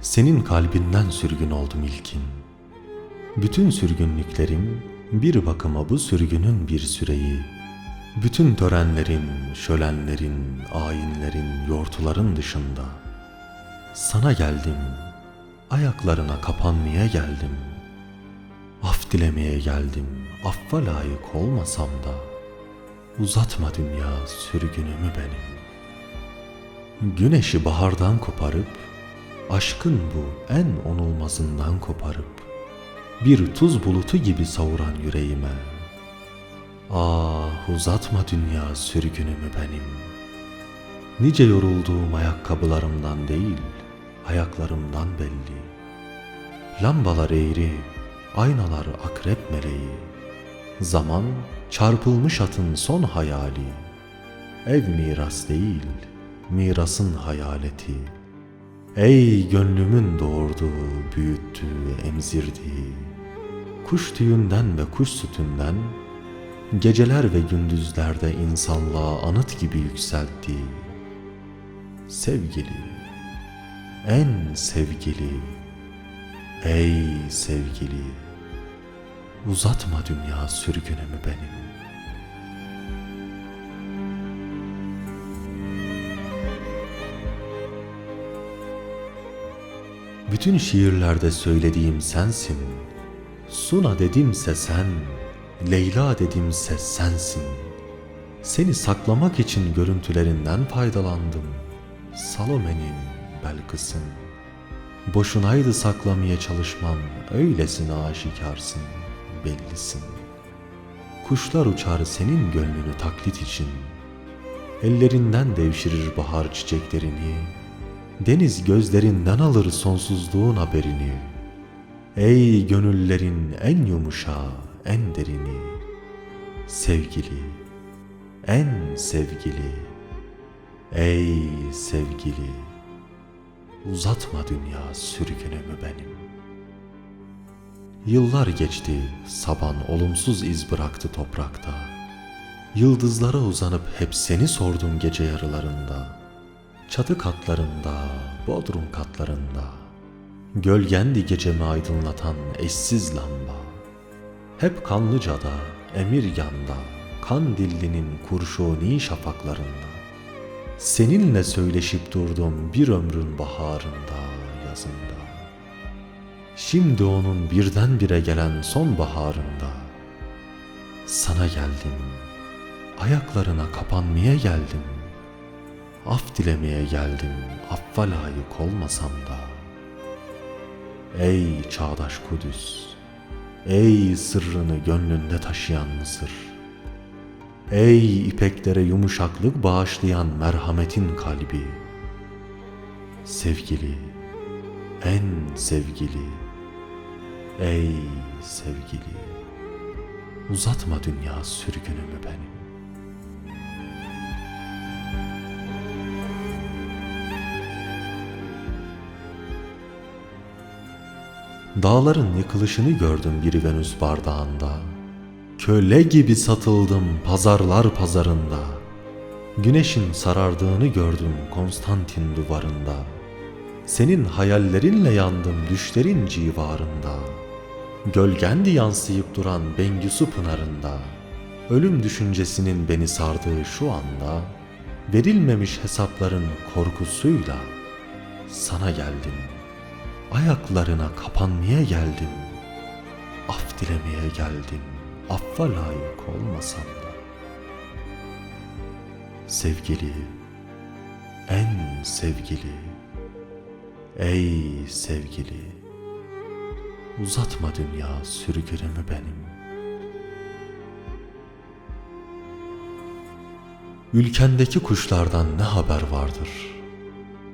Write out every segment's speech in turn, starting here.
Senin kalbinden sürgün oldum ilkin. Bütün sürgünlüklerim bir bakıma bu sürgünün bir süreyi. Bütün törenlerin, şölenlerin, ayinlerin, yortuların dışında. Sana geldim, ayaklarına kapanmaya geldim. Af dilemeye geldim, affa layık olmasam da. Uzatma dünya sürgünümü benim. Güneşi bahardan koparıp, aşkın bu en onulmazından koparıp, bir tuz bulutu gibi savuran yüreğime. Ah uzatma dünya sürgünümü benim. Nice yorulduğum ayakkabılarımdan değil, ayaklarımdan belli. Lambalar eğri, aynalar akrep meleği. Zaman çarpılmış atın son hayali. Ev miras değil, mirasın hayaleti. Ey gönlümün doğurduğu, büyüttüğü, emzirdiği. Kuş tüyünden ve kuş sütünden, geceler ve gündüzlerde insanlığa anıt gibi yükselttiği. Sevgili, en sevgili, ey sevgili, uzatma dünya sürgünümü benim. Bütün şiirlerde söylediğim sensin. Suna dedimse sen, Leyla dedimse sensin. Seni saklamak için görüntülerinden faydalandım. Salome'nin, Belkıs'ın. Boşunaydı saklamaya çalışmam, öylesine aşikarsın, bellisin. Kuşlar uçar senin gönlünü taklit için. Ellerinden devşirir bahar çiçeklerini, Deniz gözlerinden alır sonsuzluğun haberini. Ey gönüllerin en yumuşağı, en derini. Sevgili, en sevgili. Ey sevgili, uzatma dünya sürgünümü benim. Yıllar geçti, saban olumsuz iz bıraktı toprakta. Yıldızlara uzanıp hep seni sordum gece yarılarında.'' Çatı katlarında, bodrum katlarında Gölgendi gecemi aydınlatan eşsiz lamba. Hep Kanlıca'da, Emirgan'da Kandilli'nin kurşuni şafaklarında. Seninle söyleşip durdum bir ömrün baharında, yazında. Şimdi onun birdenbire gelen sonbaharında Sana geldim, ayaklarına kapanmaya geldim Af dilemeye geldim, affa layık olmasam da. Ey çağdaş Kudüs, ey sırrını gönlünde taşıyan Mısır. Ey ipeklere yumuşaklık bağışlayan merhametin kalbi. Sevgili, en sevgili, ey sevgili. Uzatma dünya sürgünümü benim. Dağların yıkılışını gördüm bir Venüs bardağında. Köle gibi satıldım pazarlar pazarında. Güneşin sarardığını gördüm Konstantin duvarında. Senin hayallerinle yandım düşlerin civarında. Gölgendi yansıyıp duran Bengüsü pınarında. Ölüm düşüncesinin beni sardığı şu anda, verilmemiş hesapların korkusuyla sana geldim.'' Ayaklarına kapanmaya geldim. Af dilemeye geldim. Affa layık olmasam da. Sevgili, en sevgili, ey sevgili, uzatma dünya sürgünümü benim. Ülkendeki kuşlardan ne haber vardır?''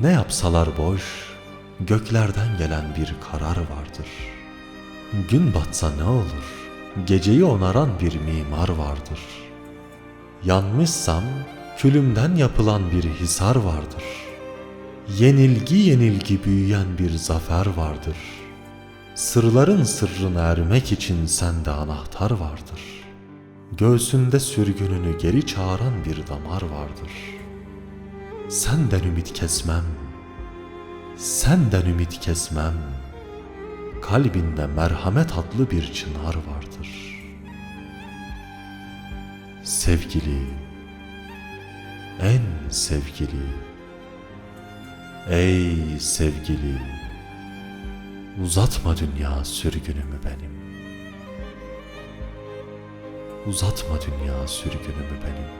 Ne yapsalar boş, göklerden gelen bir karar vardır. Gün batsa ne olur, geceyi onaran bir mimar vardır. Yanmışsam külümden yapılan bir hisar vardır. Yenilgi yenilgi büyüyen bir zafer vardır. Sırların sırrına ermek için sende anahtar vardır. Göğsünde sürgününü geri çağıran bir damar vardır. Senden ümit kesmem, senden ümit kesmem. Kalbinde merhamet adlı bir çınar vardır. Sevgili, en sevgili, ey sevgili, uzatma dünya sürgünümü benim. Uzatma dünya sürgünümü benim.